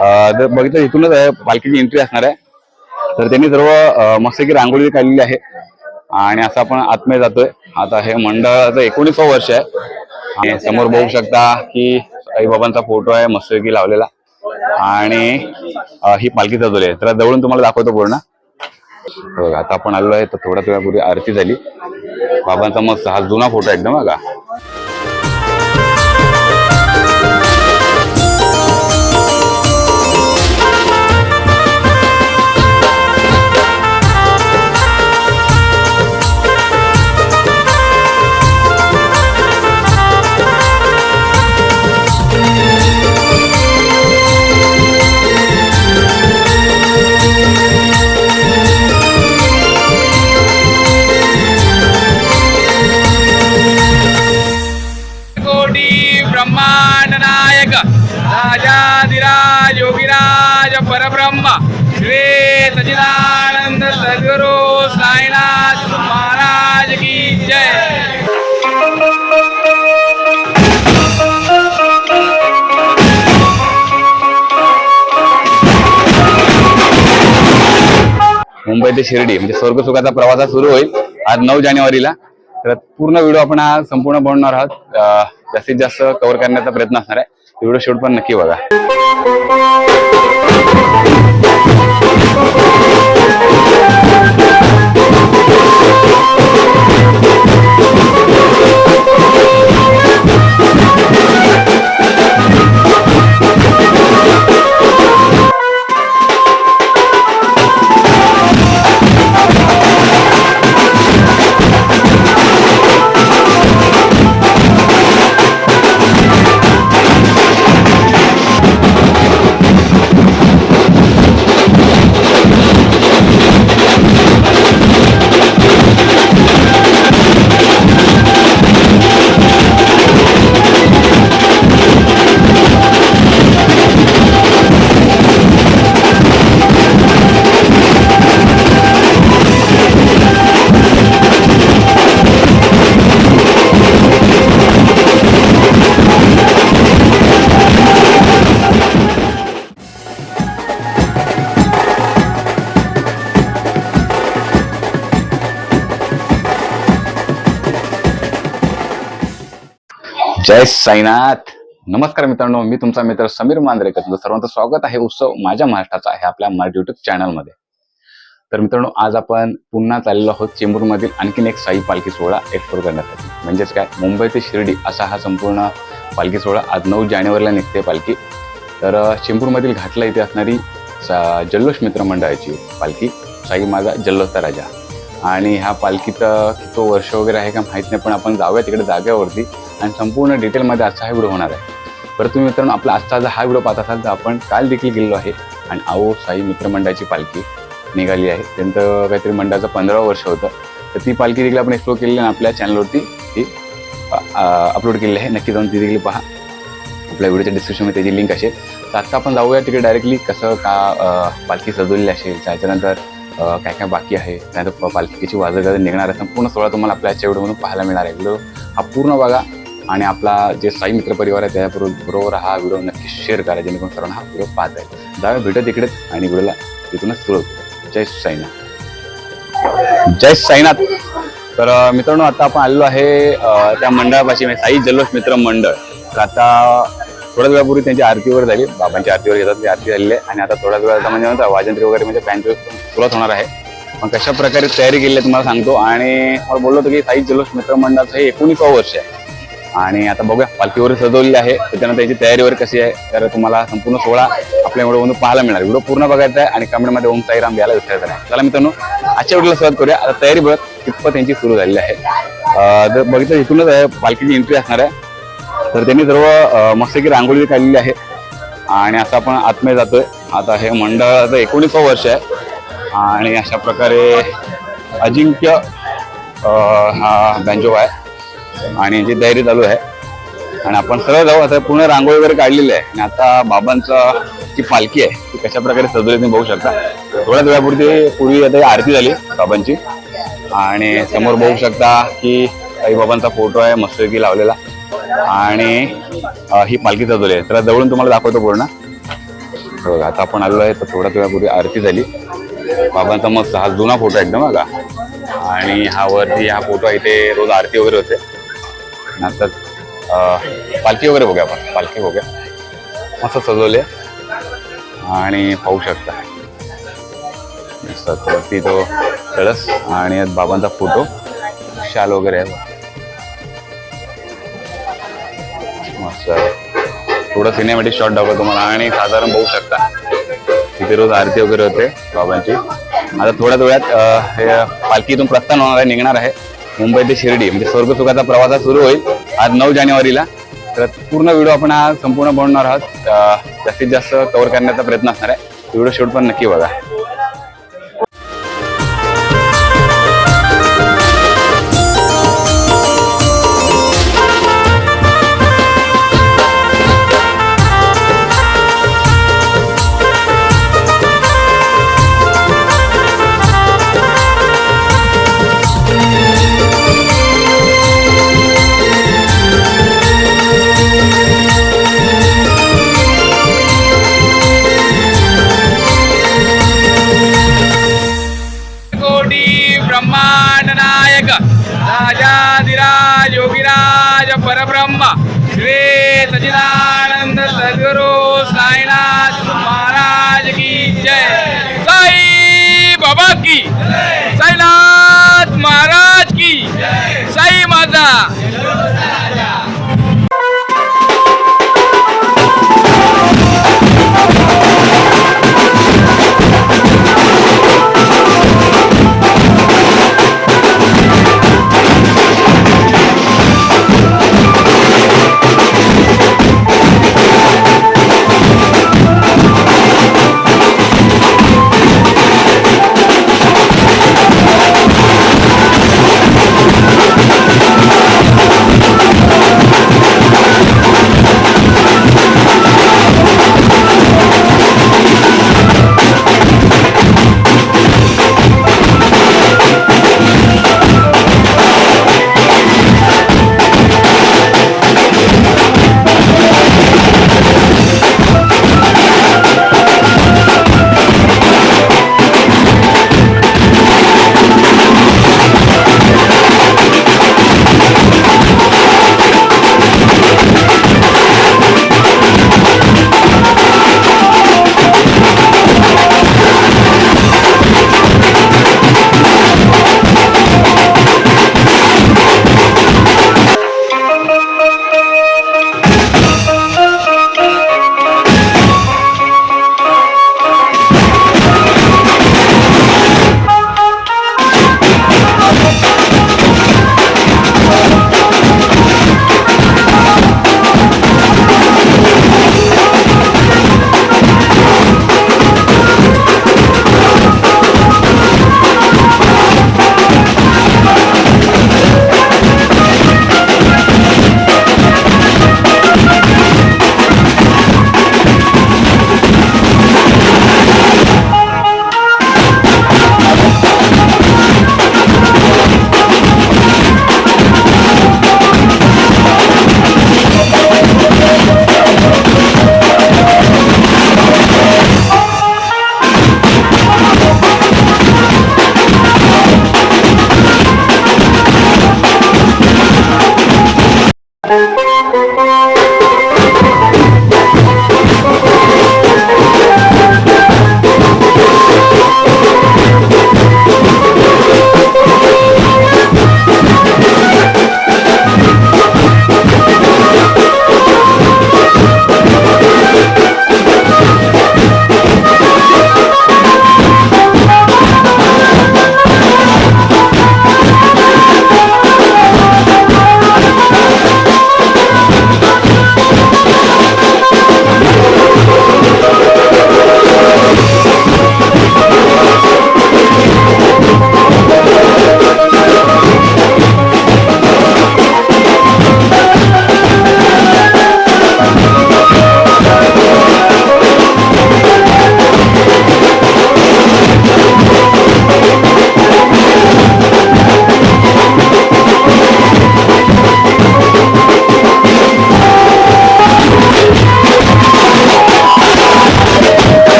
बघितलं इथूनच आहे पालखीची एंट्री असणार आहे. तर त्यांनी सर्व मस्तकी रांगोळी काढलेली आहे. आणि असं आपण आतमध्ये जातोय. आता हे मंडळाचं एकोणीसव वर्ष आहे. आणि समोर बघू शकता की आईबाबांचा फोटो आहे मस्तपैकी लावलेला. आणि ही पालखी सजवली आहे. तर जवळून तुम्हाला दाखवतो पूर्ण. बघा आता आपण आलो आहे तर थोड्या वेळापूर्वी आरती झाली. बाबांचा मस्त हा जुना फोटो एकदम बघा मुंबई ते शिर्डी म्हणजे स्वर्गसुखाचा प्रवास सुरू होईल आज नऊ जानेवारीला. तर पूर्ण व्हिडिओ आपण हा संपूर्ण बनवणार आहोत. जास्तीत जास्त कव्हर करण्याचा प्रयत्न असणार आहे. व्हिडिओ शूट पण नक्की बघा. जय साईनाथ. नमस्कार मित्रांनो मी तुमचा मित्र समीर मांजरेकर तुमचं सर्वांचं स्वागत आहे उत्सव माझ्या महाराष्ट्राचा आहे आपल्या मराठी युट्यूब चॅनलमध्ये तर मित्रांनो आज आपण पुन्हा चाललेलो आहोत चेंबूरमधील आणखीन एक साई पालखी सोहळा एक्सप्लोर करण्यासाठी. म्हणजेच काय? मुंबई ते शिर्डी असा हा संपूर्ण पालखी सोहळा आज नऊ जानेवारीला निघते पालखी. तर चेंबूरमधील घाटला इथे असणारी सा- जल्लोष मित्र मंडळाची पालखी साई माझा जल्लोषचा राजा. आणि ह्या पालखीचं किती वर्ष वगैरे आहे का माहीत नाही पण आपण जाऊया तिकडे जाग्यावरती आणि संपूर्ण डिटेलमध्ये आजचा हा व्हिडिओ होणार आहे. बरं तुम्ही मित्रांनो आपला आजचा जर हा व्हिडिओ पाहत असाल तर आपण काल देखील गेलेलो आहे आणि आओ साई मित्रमंडळाची पालखी निघाली आहे. त्यांचं काहीतरी मंडळाचं पंधरावं वर्ष होतं. तर ती पालखी देखील आपण एक्सप्लोर केलेली आणि आपल्या चॅनलवरती ती अपलोड केलेली आहे. नक्की जाऊन ती देखील पहा. आपल्या व्हिडिओच्या डिस्क्रिप्शनमध्ये त्याची लिंक असेल. तर आत्ता आपण जाऊया तिकडे डायरेक्टली कसं का पालखी सजवलेली असेल त्याच्यानंतर काय काय बाकी आहे. त्यानंतर पालखीची वाजत निघणार आहे. संपूर्ण सोहळा तुम्हाला आपल्या आजच्या व्हिडिओमधून पाहायला मिळणार आहे. व्हिडिओ हा पूर्ण बघा. आणि आपला जे साई मित्र परिवार आहे त्याबरोबर बरोबर हा व्हिडिओ नक्की शेअर करा जेणेकरून सर्वांना हा व्हिडिओ पाहता येईल. जाऊया भेटत इकडेच आणि व्हिडिओला तिथूनच सुरू जय साईनाथ. जय साईनाथ. तर मित्रांनो आता आपण आलेलो आहे त्या मंडळापाशी म्हणजे साई जल्लोष मित्र मंडळ. तर आता थोड्याच वेळापूर्वी त्यांची आरतीवर झाली. बाबांची आरतीवर येतात ती आरती झालेली आहे. आणि आता थोड्याच वेळात म्हणजे म्हणतात वाजंत्री वगैरे म्हणजे पॅन्ट सुरुवात होणार आहे. मग कशा प्रकारे तयारी केली आहे तुम्हाला सांगतो. आणि मला बोललो होतो की साई जल्लोष मित्र मंडळाचं हे एकोणीसावं वर्ष आहे. आणि आता बघूया पालखीवर सजवलेली आहे. त्याच्यानंतर त्याची तयारी वगैरे कशी आहे तर तुम्हाला संपूर्ण सोहळा आपल्या व्हिडिओमधून पाहायला मिळणार. व्हिडिओ पूर्ण बघायचा आहे आणि कमेंटमध्ये ओम साईराम द्यायला विचारायचं नाही. चला मित्रांनो आजच्या व्हिडिओला सुरुवात करूया. आता तयारी बघत कितपत त्यांची सुरू झालेली आहे. तर जर बघितलं इथूनच आहे पालखीची एंट्री असणार आहे. तर त्यांनी सर्व मस्तकी रांगोळी काढलेली आहे. आणि असं आपण आतमध्ये जातोय. आता हे मंडळाचं एकोणीसवं वर्ष आहे. आणि अशा प्रकारे अजिंक्य हा बँजो आहे आणि यांची तयारी चालू आहे. आणि आपण सरळ जाऊ आता पूर्ण रांगोळी वगैरे काढलेली आहे. आणि आता बाबांचा जी पालखी आहे ती कशा प्रकारे सजवली तुम्ही बघू शकता. थोड्याच वेळापूर्वी पूर्वी आता आरती झाली बाबांची. आणि समोर बघू शकता की आई बाबांचा फोटो आहे मस्तपैकी लावलेला. आणि ही पालखी सजवली आहे. तर जवळून तुम्हाला दाखवतो पूर्ण. बघा आता आपण आलेलो आहे तर थोड्याच वेळापूर्वी आरती झाली. बाबांचा मस्त हा जुना फोटो आहे एकदम बघा. आणि हा वरती हा फोटो आहे इथे रोज आरती वगैरे होते. नंतर पालखी वगैरे बघूया आपण. पालखी बघूया. मस्त सजवले आणि पाहू शकता. मस्त वरती तो कळस आणि बाबांचा फोटो. शाल वगैरे आहे. मस्त. थोडं सिनेमॅटिक शॉट दाखवतो तुम्हाला. आणि साधारण बघू शकता. तिथे रोज आरती वगैरे होते बाबांची. आता थोड्याच वेळात हे पालखीतून प्रस्थान होणार आहे निघणार आहे. मुंबई ते शिर्डी म्हणजे स्वर्गसुखाचा प्रवास हा सुरू होईल आज नऊ जानेवारीला. तर पूर्ण व्हिडिओ आपण हा संपूर्ण बनवणार आहोत. जास्तीत जास्त कव्हर करण्याचा प्रयत्न असणार आहे. व्हिडिओ शूट पण नक्की बघा. जय साई बाबा की साईनाथ महाराज